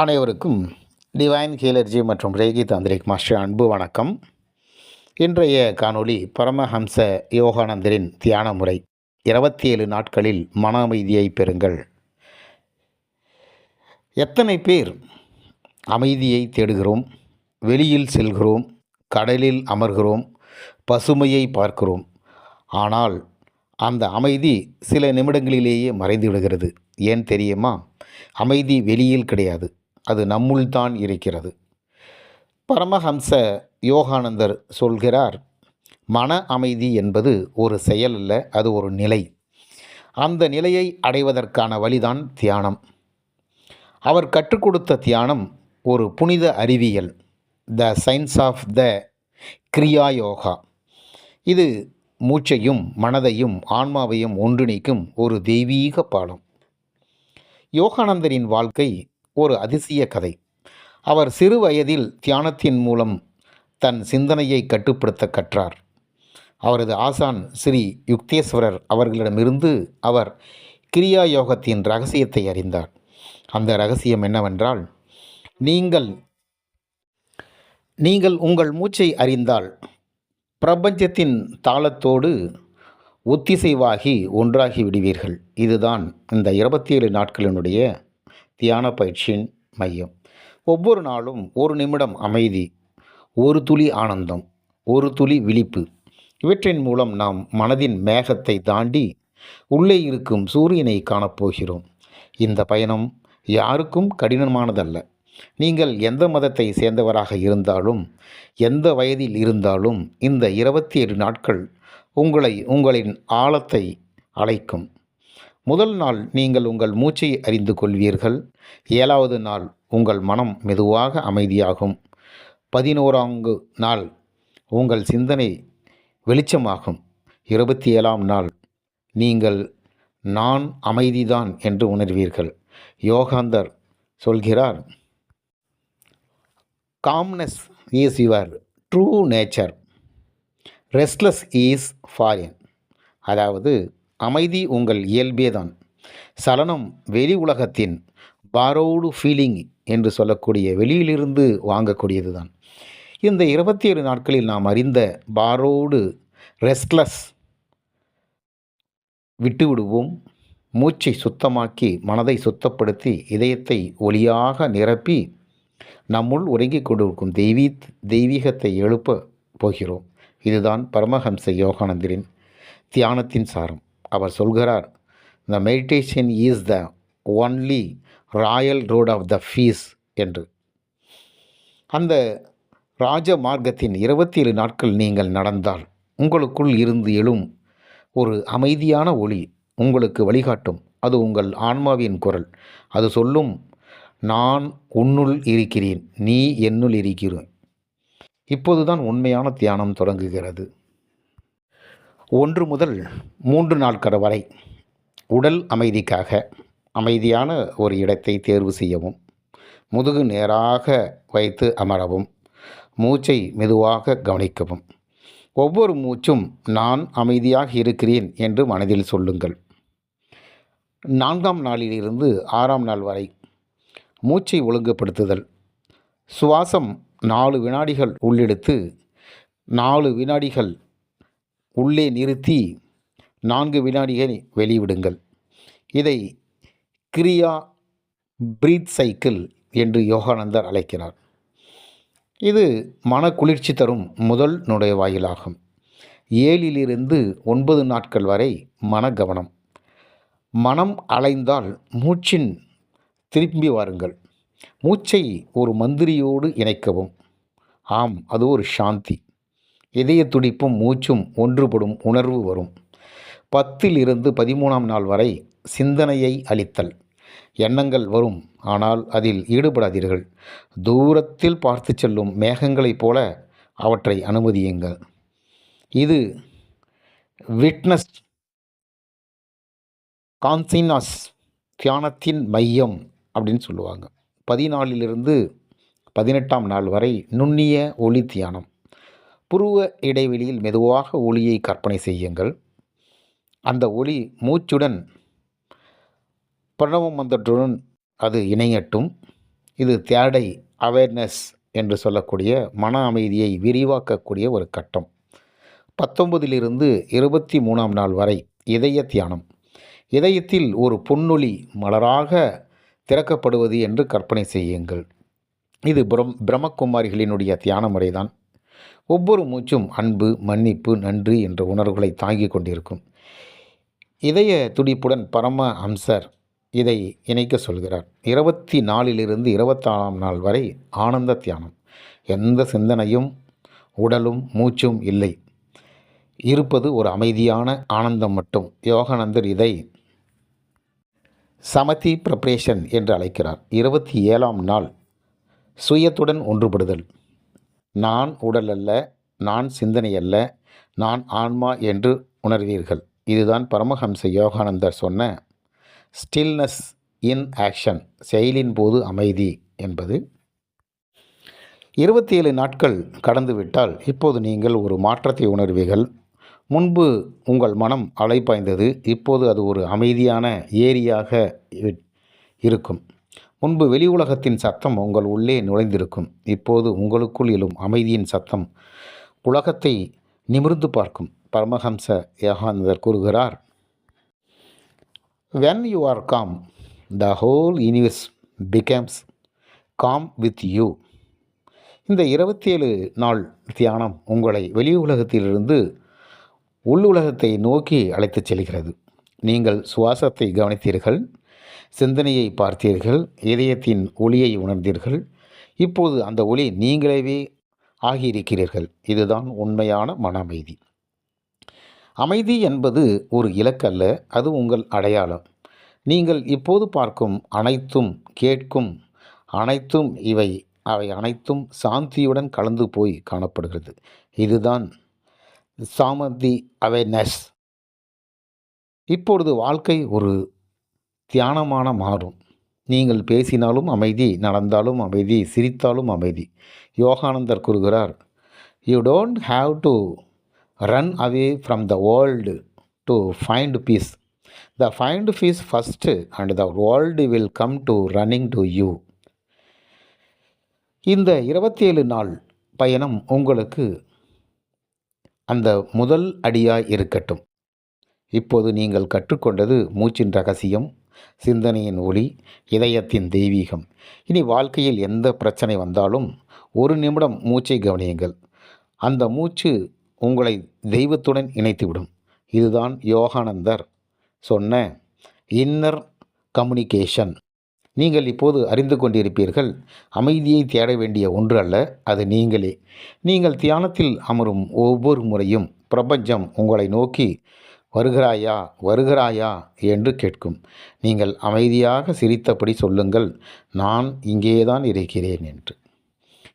அனைவருக்கும் டிவைன் ஹீலர்ஜி மற்றும் Reiki tantric master அன்பு வணக்கம். இன்றைய காணொளி பரமஹம்ச யோகானந்தரின் தியான முறை இருபத்தி ஏழு நாட்களில் மன அமைதியை பெறுங்கள். எத்தனை பேர் அமைதியை தேடுகிறோம்? வெளியில் செல்கிறோம் கடலில் அமர்கிறோம் பசுமையை பார்க்கிறோம். ஆனால் அந்த அமைதி சில நிமிடங்களிலேயே மறைந்து விடுகிறது. ஏன் தெரியுமா? அமைதி வெளியில் கிடையாது. அது நம்முள் தான் இருக்கிறது. பரமஹம்ச யோகானந்தர் சொல்கிறார் மன அமைதி என்பது ஒரு செயல் அல்ல அது ஒரு நிலை. அந்த நிலையை அடைவதற்கான வழிதான் தியானம். அவர் கற்றுக் கொடுத்த தியானம் ஒரு புனித அறிவியல் the science of the Kriya yoga இது மூச்சையும் மனதையும் ஆன்மாவையும் ஒன்றிணைக்கும் ஒரு தெய்வீக பாடம். யோகானந்தரின் வாழ்க்கை ஒரு அதிசய கதை. அவர் சிறு வயதில் தியானத்தின் மூலம் தன் சிந்தனையை கட்டுப்படுத்த கற்றார். அவரது ஆசான் ஸ்ரீ யுக்தேஸ்வரர் அவர்களிடமிருந்து அவர் கிரியா யோகத்தின் ரகசியத்தை அறிந்தார். அந்த ரகசியம் என்னவென்றால் நீங்கள் நீங்கள் உங்கள் மூச்சை அறிந்தால் பிரபஞ்சத்தின் தாளத்தோடு ஒத்திசைவாகி ஒன்றாகி விடுவீர்கள். இதுதான் இந்த இருபத்தி ஏழு நாட்களினுடைய தியான பயிற்சியின் மையம். ஒவ்வொரு நாளும் ஒரு நிமிடம் அமைதி ஒரு துளி ஆனந்தம் ஒரு துளி விழிப்பு. இவற்றின் மூலம் நாம் மனதின் மேகத்தை தாண்டி உள்ளே இருக்கும் சூரியனை காணப்போகிறோம். இந்த பயணம் யாருக்கும் கடினமானதல்ல. நீங்கள் எந்த மதத்தை சேர்ந்தவராக இருந்தாலும் எந்த வயதில் இருந்தாலும் இந்த இருபத்தி ஏழு நாட்கள் உங்களை உங்களின் ஆழத்தை அழைக்கும். முதல் நாள் நீங்கள் உங்கள் மூச்சை அறிந்து கொள்வீர்கள். ஏழாவது நாள் உங்கள் மனம் மெதுவாக அமைதியாகும். பதினோராங்கு நாள் உங்கள் சிந்தனை வெளிச்சமாகும். இருபத்தி ஏழாம் நாள் நீங்கள் நான் அமைதிதான் என்று உணர்வீர்கள். யோகாந்தர் சொல்கிறார் calmness is your true nature restless is foreign அதாவது அமைதி உங்கள் இயல்பே தான் சலனம் வெளி உலகத்தின் பாரோடு ஃபீலிங் என்று சொல்லக்கூடிய வெளியிலிருந்து வாங்கக்கூடியது தான் இந்த இருபத்தி ஏழு நாட்களில் நாம் அறிந்த பாரோடு ரெஸ்ட்லெஸ் விட்டுவிடுவோம். மூச்சை சுத்தமாக்கி மனதை சுத்தப்படுத்தி இதயத்தை ஒளியாக நிரப்பி நம்முள் உறங்கிக் கொண்டிருக்கும் தெய்வீ தெய்வீகத்தை எழுப்ப போகிறோம். இதுதான் பரமஹம்ச யோகானந்தரின் தியானத்தின் சாரம். அவர் சொல்கிறார் the meditation is the only royal road of the peace என்று. அந்த ராஜ மார்க்கத்தின் இருபத்தி ஏழு நாட்கள் நீங்கள் நடந்தால் உங்களுக்குள் இருந்து எழும் ஒரு அமைதியான ஒளி உங்களுக்கு வழிகாட்டும். அது உங்கள் ஆன்மாவின் குரல். அது சொல்லும் நான் உன்னுள் இருக்கிறேன். நீ என்னுள் இருக்கிறேன் இப்போதுதான் உண்மையான தியானம் தொடங்குகிறது. ஒன்று முதல் மூன்று நாட்கள் வரை உடல் அமைதிக்காக அமைதியான ஒரு இடத்தை தேர்வு செய்யவும் முதுகு நேராக வைத்து அமரவும் மூச்சை மெதுவாக கவனிக்கவும். ஒவ்வொரு மூச்சும் நான் அமைதியாக இருக்கிறேன் என்று மனதில் சொல்லுங்கள். நான்காம் நாளிலிருந்து ஆறாம் நாள் வரை மூச்சை ஒழுங்குபடுத்துதல். சுவாசம் நாலு வினாடிகள் உள்ளெடுத்து நாலு வினாடிகள் உள்ளே நிறுத்தி நான்கு வினாடிகள் வெளிவிடுங்கள். இதை கிரியா பிரீத் சைக்கிள் என்று யோகானந்தர் அழைக்கிறார். இது மன குளிர்ச்சி தரும் முதல் நுழைவாயிலாகும். ஏழிலிருந்து ஒன்பது நாட்கள் வரை மன கவனம் மனம் அலைந்தால் மூச்சின் திரும்பி வாருங்கள். மூச்சை ஒரு மந்திரியோடு இணைக்கவும். ஆம் அது ஒரு சாந்தி. இதய துடிப்பும் மூச்சும் ஒன்றுபடும் உணர்வு வரும். பத்தில் இருந்து பதிமூணாம் நாள் வரை சிந்தனையை அளித்தல். எண்ணங்கள் வரும் ஆனால் அதில் ஈடுபடாதீர்கள். தூரத்தில் பார்த்து செல்லும் மேகங்களைப் போல அவற்றை அனுமதியுங்கள். இது விட்னஸ் கான்சினாஸ் தியானத்தின் மையம் அப்படின்னு சொல்லுவாங்க. பதினாலிலிருந்து பதினெட்டாம் நாள் வரை நுண்ணிய ஒளி தியானம். புருவ இடைவெளியில் மெதுவாக ஒளியை கற்பனை செய்யுங்கள். அந்த ஒளி மூச்சுடன் பிரணவ மந்திரத்துடன் அது இணையட்டும். இது தேடை அவேர்னஸ் என்று சொல்லக்கூடிய மன அமைதியை விரிவாக்கக்கூடிய ஒரு கட்டம். பத்தொன்பதிலிருந்து இருபத்தி மூணாம் நாள் வரை இதய தியானம். இதயத்தில் ஒரு பொன்னொழி மலராக திறக்கப்படுவது என்று கற்பனை செய்யுங்கள். இது பிரம் பிரம்மகுமாரிகளினுடைய தியான முறைதான். ஒவ்வொரு மூச்சும் அன்பு மன்னிப்பு நன்றி என்ற உணர்வுகளை தாங்கிக் கொண்டிருக்கும். இதய துடிப்புடன் பரம அம்சர் இதை இணைக்க சொல்கிறார். இருபத்தி நாலிலிருந்து இருபத்தாறாம் நாள் வரை ஆனந்த தியானம். எந்த சிந்தனையும் உடலும் மூச்சும் இல்லை. இருப்பது ஒரு அமைதியான ஆனந்தம் மட்டும். யோகானந்தர் இதை சமதி ப்ரப்ரேஷன் என்று அழைக்கிறார். இருபத்தி ஏழாம் நாள் சுயத்துடன் ஒன்றுபடுதல். நான் உடல் அல்ல நான் சிந்தனை அல்ல நான் ஆன்மா என்று உணர்வீர்கள். இதுதான் பரமஹம்ச யோகானந்தர் சொன்ன ஸ்டில்னஸ் இன் ஆக்ஷன் செயலின் போது அமைதி என்பது. இருபத்தி ஏழு நாட்கள் கடந்துவிட்டால் இப்போது நீங்கள் ஒரு மாற்றத்தை உணர்வீர்கள். முன்பு உங்கள் மனம் அலைப்பாய்ந்தது இப்போது அது ஒரு அமைதியான ஏரியாக இருக்கும். முன்பு வெளி உலகத்தின் சத்தம் உங்கள் உள்ளே நுழைந்திருக்கும். இப்போது உங்களுக்குள் எழும் அமைதியின் சத்தம் உலகத்தை நிமிர்ந்து பார்க்கும். பரமஹம்ச யோகானந்தர் கூறுகிறார் when you are calm the whole universe becomes calm with you இந்த இருபத்தேழு நாள் தியானம் உங்களை வெளி உலகத்திலிருந்து உள்ளுலகத்தை நோக்கி அழைத்துச் செல்கிறது. நீங்கள் சுவாசத்தை கவனித்தீர்கள். சிந்தனையை பார்த்தீர்கள் இதயத்தின் ஒளியை உணர்ந்தீர்கள். இப்போது அந்த ஒளி நீங்களேவே ஆகியிருக்கிறீர்கள். இதுதான் உண்மையான மன அமைதி அமைதி என்பது ஒரு இலக்கல்ல அது உங்கள் அடையாளம். நீங்கள் இப்போது பார்க்கும் அனைத்தும் கேட்கும் அனைத்தும் இவை அவை அனைத்தும் சாந்தியுடன் கலந்து போய் காணப்படுகிறது. இதுதான் சாமந்தி அவேர்னஸ் இப்பொழுது வாழ்க்கை ஒரு தியானமான மாறும். நீங்கள் பேசினாலும் அமைதி நடந்தாலும் அமைதி சிரித்தாலும் அமைதி. யோகானந்தர் கூறுகிறார் you don't have to run away from the world to find peace the find peace first and the world will come to running to you இந்த இருபத்தேழு நாள் பயணம் உங்களுக்கு அந்த முதல் அடியாக இருக்கட்டும். இப்போது நீங்கள் கற்றுக்கொண்டது மூச்சின் ரகசியம். சிந்தனையின் ஒளி இதயத்தின் தெய்வீகம். இனி வாழ்க்கையில் எந்த பிரச்சனை வந்தாலும் ஒரு நிமிடம் மூச்சை கவனியுங்கள். அந்த மூச்சு உங்களை தெய்வத்துடன் இணைத்துவிடும். இதுதான் யோகானந்தர் சொன்ன இன்னர் கம்யூனிகேஷன் நீங்கள் இப்போது அறிந்து கொண்டிருப்பீர்கள் அமைதியை தேட வேண்டிய ஒன்று அல்ல அது நீங்களே. நீங்கள் தியானத்தில் அமரும் ஒவ்வொரு முறையும் பிரபஞ்சம் உங்களை நோக்கி வருகிறாயா? வருகிறாயா? என்று கேட்கும். நீங்கள் அமைதியாக சிரித்தபடி சொல்லுங்கள். நான் இங்கேதான் இருக்கிறேன் என்று.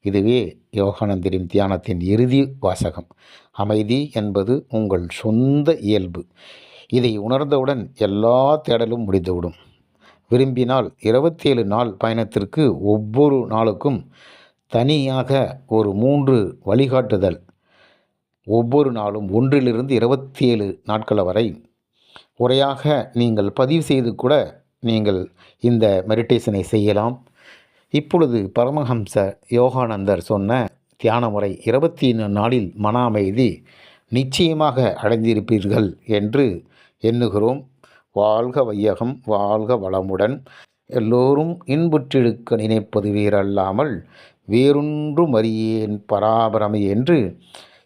இதுவே யோகானந்தரின் தியானத்தின் இறுதி வாசகம். அமைதி என்பது உங்கள் சொந்த இயல்பு. இதை உணர்ந்தவுடன் எல்லா தேடலும் முடிந்துவிடும். விரும்பினால் இருபத்தேழு நாள் பயணத்திற்கு ஒவ்வொரு நாளுக்கும் தனியாக ஒரு மூன்று வழிகாட்டுதல். ஒவ்வொரு நாளும் ஒன்றிலிருந்து இருபத்தி ஏழு நாட்கள் வரை உரையாக நீங்கள் பதிவு செய்து கூட நீங்கள் இந்த மெடிடேஷனை செய்யலாம். இப்பொழுது பரமஹம்ச யோகானந்தர் சொன்ன தியான முறை இருபத்தி நாளில் மன அமைதி நிச்சயமாக அடைந்திருப்பீர்கள் என்று எண்ணுகிறோம். வாழ்க வையகம் வாழ்க வளமுடன். எல்லோரும் இன்புற்றிருக்க நினைப்பது வேறல்லாமல் வேறொன்றும் அறியேன் பராபரமை என்று